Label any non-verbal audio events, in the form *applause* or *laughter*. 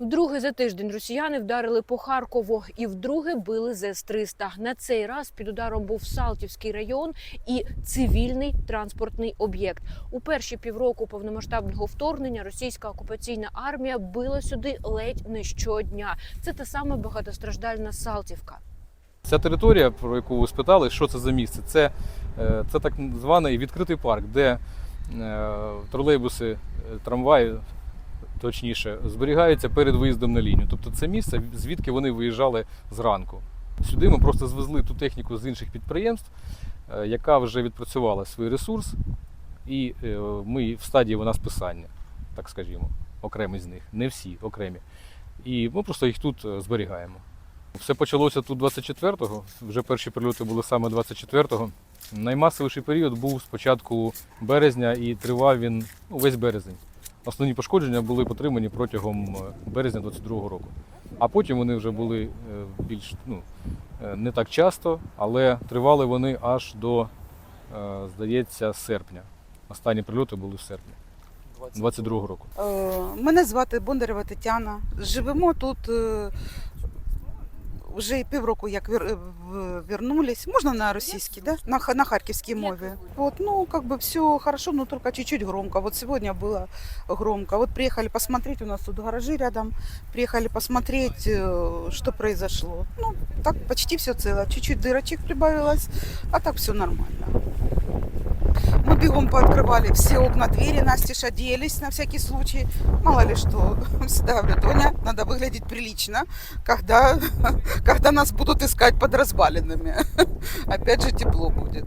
Вдруге за тиждень росіяни вдарили по Харкову і вдруге били з С-300. На цей раз під ударом був Салтівський район і цивільний транспортний об'єкт. У перші півроку повномасштабного вторгнення російська окупаційна армія била сюди ледь не щодня. Це та сама багатостраждальна Салтівка. Ця територія, про яку ви спитали, що це за місце? Це, е, це так званий відкритий парк, де тролейбуси, е, трамваї, точніше, зберігаються перед виїздом на лінію. Тобто це місце, звідки вони виїжджали зранку. Сюди ми просто звезли ту техніку з інших підприємств, е, яка вже відпрацювала свій ресурс, і е, ми в стадії вона списання, так скажімо, окремі з них, не всі окремі. І ми просто їх тут е, зберігаємо. Все почалося тут 24-го. Вже перші прильоти були саме 24-го. Наймасовіший період був з початку березня і тривав він ну, весь березень. Основні пошкодження були потримані протягом е, березня 22-го року. А потім вони вже були е, більш ну, е, не так часто, але тривали вони аж до, здається, серпня. Останні прильоти були в серпні 22-го року. Мене звати Бондарева Тетяна. Живемо тут вже півроку, як вер- в- вернулись. Можна на російській, да? на, ха- на харківській мові. Вот, ну, как бы все хорошо, но только чуть-чуть громко. Вот сегодня было громко. Вот приехали посмотреть, у нас тут гаражи рядом. Приехали посмотреть, э, что произошло. Ну, так почти все цело. Чуть-чуть дырочек прибавилось, а так все нормально. Бегом пооткрывали все окна, двери, настежь оделись на всякий случай. Мало ли что. *laughs* Всегда говорю, Тоня, надо выглядеть прилично, когда, *laughs* когда нас будут искать под развалинами. *laughs* Опять же тепло будет.